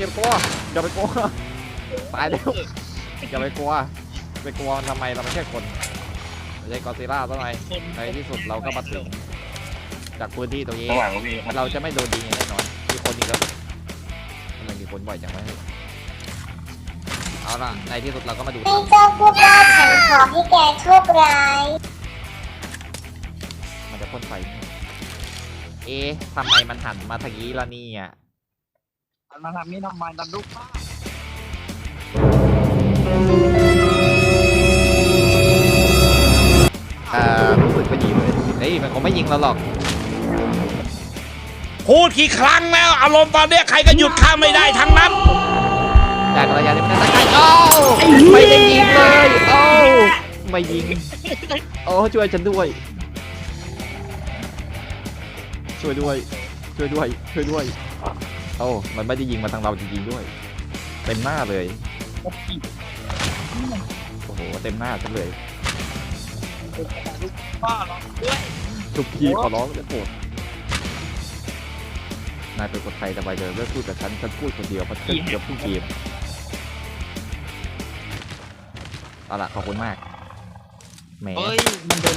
อย่าไปกลัวอย่าไปกลัวตายแล้วอย่าไปกลัวไปกลัวมันทำไมเราไม่ใช่คนไม่ใช่กอซิล่าทำไมคนในที่สุดเราก็มาถึงจากพื้นที่ตรงนี้ระหว่างเราพี่มันเราจะไม่โดนยิงอย่างแน่นอนมีคนอีกแล้วทำไมมีคนบ่อยจังวะเฮ้ยเอาล่ะในที่สุดเราก็มาดูให้เจ้าพูดว่าฉันขอให้แกโชคร้าย มันจะพ่นไฟไหมเอ๊ะทำไมมันหันมาทางนี้ล่ะเนี่ย มันมาทำนี่ทำไมดันลูกป้าอ่ารู้สึกไม่ดีเลยเฮ้ยมันคงไม่ยิงเราหรอก พูดกี่ครั้งแล้ว อารมณ์ตอนเนี้ยใครก็หยุดข้ามไม่ได้ทั้งนั้น จากระยะนี้มันจะตายโอ้ไม่ได้ยิงเลยโอ้ไม่ยิงโอ้ช่วยฉันด้วย ช่วยด้วย ช่วยด้วย ช่วยด้วย โอ้มันไม่ได้ยิงมาทางเราจริงๆด้วย เต็มหน้าเลย โอ้โห เต็มหน้าฉันเลยป้าเราด้วยทุกทีขอร้องจะโกรธนายเป็นคนไทยทำไมเดินเลิกพูดกับฉันฉันพูดคนเดียวเพราะฉันเกือบทุกเกมเอาล่ะขอบคุณมากแหมเฮ้ยมันโดน